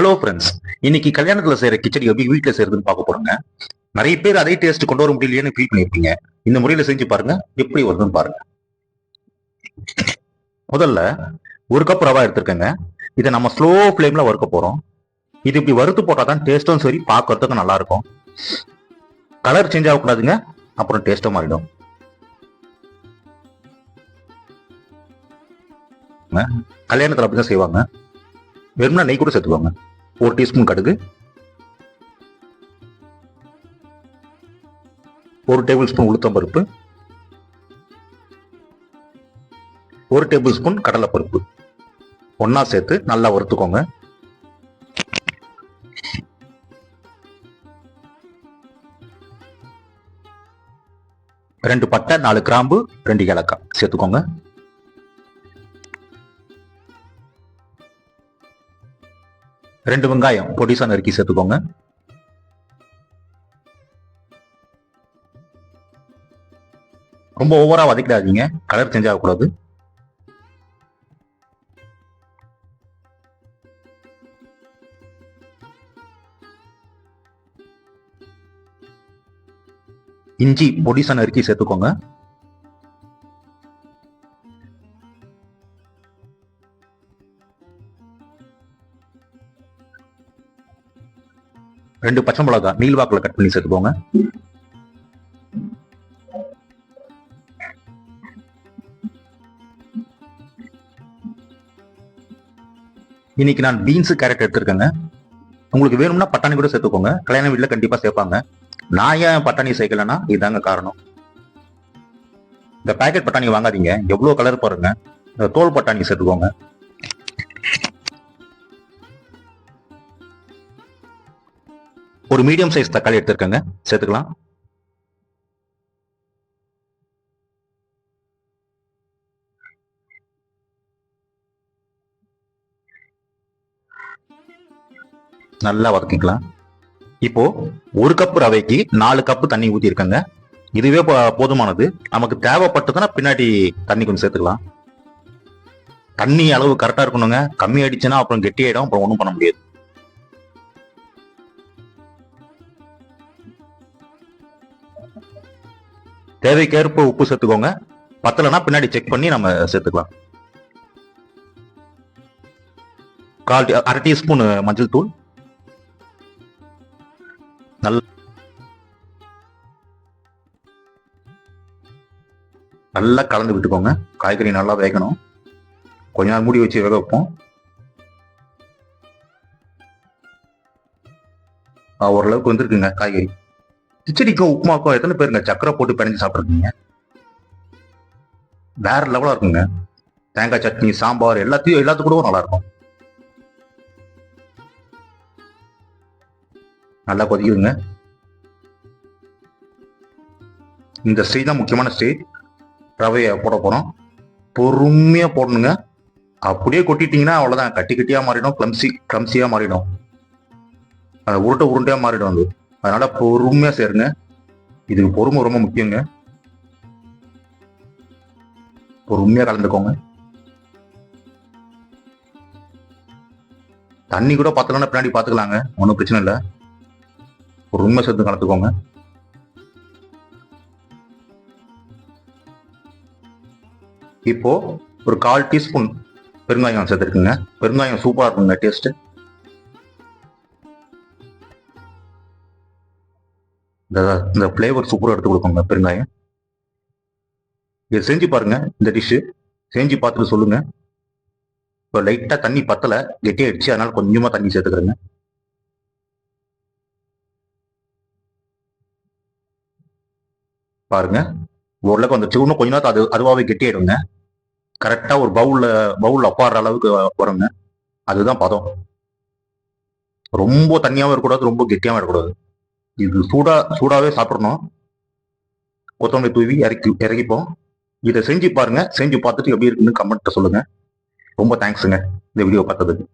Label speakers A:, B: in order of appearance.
A: Hello friends இன்னைக்கு கல்யாணத்துல செய்யற கிச்சடி எப்படி வீட்டுல செய்யறதுன்னு பார்க்க போறோங்க. நிறைய பேர் அதே டேஸ்ட் கொண்டு வர முடியலையேன்னு ஃபீல் பண்ணியிருப்பீங்க. இந்த முறையில செஞ்சு பாருங்க எப்படி வருதுன்னு பாருங்க. முதல்ல ஒரு கப் ரவா எடுத்திருக்கேங்க. இதை நம்ம ஸ்லோ ஃப்ளேம்ல வறுக்க போறோம். இது இப்படி வறுத்து போட்டா தான் டேஸ்ட்டும் சரி பார்க்கறதுக்கு நல்லா இருக்கும் கலர் சேஞ்ச் ஆகக்கூடாதுங்க அப்புறம் டேஸ்டும் மாறிடும். கல்யாணத்துல அப்படிதான் செய்வாங்க. வெறும்னா நெய் கூட சேர்த்துக்கோங்க. ஒரு டீஸ்பூன் கடுகு ஒரு டேபிள் ஸ்பூன் உளுத்தம் பருப்பு ஒரு டேபிள் ஸ்பூன் கடலைப்பருப்பு. ஒன்றா சேர்த்து நல்லா வறுத்துக்கோங்க. ரெண்டு பட்டை நாலு கிராம்பு ரெண்டு ஏலக்காய் சேர்த்துக்கோங்க. ரெண்டு வெங்காயம் பொடிசா நறுக்கி சேர்த்துக்கோங்க. ரொம்ப ஓவரா வதக்கிடாதீங்க. கலர் சேஞ்ச் ஆகக்கூடாது. இஞ்சி பொடிசா நறுக்கி சேர்த்துக்கோங்க. ரெண்டு பச்சை மிளகா நீள்வாக்குல கட் பண்ணி சேர்த்துக்கோங்க. இன்னைக்கு நான் பீன்ஸ் கேரட் எடுத்திருக்கேங்க. உங்களுக்கு வேணும்னா பட்டாணி கூட சேர்த்துக்கோங்க. கல்யாண வீட்டில் கண்டிப்பா சேர்ப்பாங்க. நான் ஏன் பட்டாணி சேர்க்கலன்னா இதுதாங்க காரணம். இந்த பேக்கெட் பட்டாணி வாங்காதீங்க. எவ்வளவு கலர் பாருங்க. இந்த தோல் பட்டாணி சேர்த்துக்கோங்க. ஒரு மீடியம் சைஸ் தக்காளி எடுத்திருக்கேங்க. சேர்த்துக்கலாம். நல்லா வதக்கிக்கலாம். இப்போ ஒரு கப் ரவைக்கு நாலு கப்பு தண்ணி ஊத்தி இருக்கங்க இதுவே போதுமானது. நமக்கு தேவைப்பட்டதுன்னா பின்னாடி தண்ணி கொஞ்சம் சேர்த்துக்கலாம். தண்ணி அளவு கரெக்டா இருக்கணுங்க. கம்மி ஆயிடுச்சுன்னா அப்புறம் கெட்டி ஆயிடும் அப்புறம் ஒன்றும் பண்ண முடியாது. தேவைக்கேற்ப உப்பு சேர்த்துக்கோங்க. பத்தலைனா பின்னாடி செக் பண்ணி நம்ம சேர்த்துக்கலாம். கால் டீ- அரை டீஸ்பூன் மஞ்சள் தூள். நல்ல நல்லா கலந்து விட்டுக்கோங்க. காய்கறி நல்லா வேகணும். கொஞ்ச நேரம் மூடி வச்சு வேக வைப்போம். ஓரளவுக்கு வந்துருக்குங்க காய்கறி. கிச்சடிக்கும் உப்புமாக்கும் எத்தனை பேருங்க சக்கரை போட்டு பிணைஞ்சு சாப்பிட்ருக்கீங்க? வேற லெவலா இருக்குங்க. தேங்காய் சட்னி சாம்பார் எல்லாத்தையும் எல்லாத்துக்கூடவும் நல்லா இருக்கும் நல்லா கொதிக்குதுங்க. இந்த ஸ்டேஜ் தான் முக்கியமான ஸ்டேஜ். ரவையை போட போகிறோம் பொறுமையாக போடணுங்க. அப்படியே கொட்டிட்டீங்கன்னா அவ்வளோதான் கட்டி கட்டியா மாறிடும். கிளம்சி கிளம்சியா மாறிடும். அதை உருட்டை உருண்டையாக மாறிடும் அது. அதனால பொறுமையா சேருங்க. இதுக்கு பொறுமை ரொம்ப முக்கியங்க. பொறுமையா கலந்துக்கோங்க. தண்ணி கூட பத்தலன்னா பின்னாடி பாத்துக்கலாங்க. ஒன்றும் பிரச்சனை இல்லை. பொறுமையா சேர்த்து கலந்துக்கோங்க. இப்போ ஒரு கால் டீஸ்பூன் பெருங்காயம் சேர்த்துருக்குங்க. பெருங்காயம் சூப்பராக இருக்குங்க டேஸ்ட்டு. இந்த இந்த ஃப்ளேவர் சூப்பராக எடுத்து கொடுக்குங்க பெருங்காயம். இதை செஞ்சு பாருங்க இந்த டிஷ்ஷு செஞ்சு பார்த்துட்டு சொல்லுங்க. இப்போ லைட்டாக தண்ணி பத்தல கெட்டியாயிடுச்சு அதனால கொஞ்சமாக தண்ணி சேர்த்துக்கிறேங்க. பாருங்க ஓரளவுக்கு வந்துருச்சு. இன்னும் கொஞ்ச நேரத்தில் அது அதுவாகவே கெட்டியாயிடுங்க. கரெக்டாக ஒரு பவுலில் பவுலில் அப்பாடுற அளவுக்கு வருங்க. அதுதான் பதம். ரொம்ப தண்ணியாகவும் இருக்கக்கூடாது ரொம்ப கெட்டியாகவும் இருக்கக்கூடாது. இது சூடா சூடாவே சாப்பிடணும். கொத்தமல்லி தூவி இறக்கி இறக்கிப்போம். இதை செஞ்சு பாருங்க. செஞ்சு பார்த்துட்டு எப்படி இருக்குன்னு கமெண்ட்டை சொல்லுங்க. ரொம்ப தேங்க்ஸுங்க இந்த வீடியோ பார்த்ததுக்கு.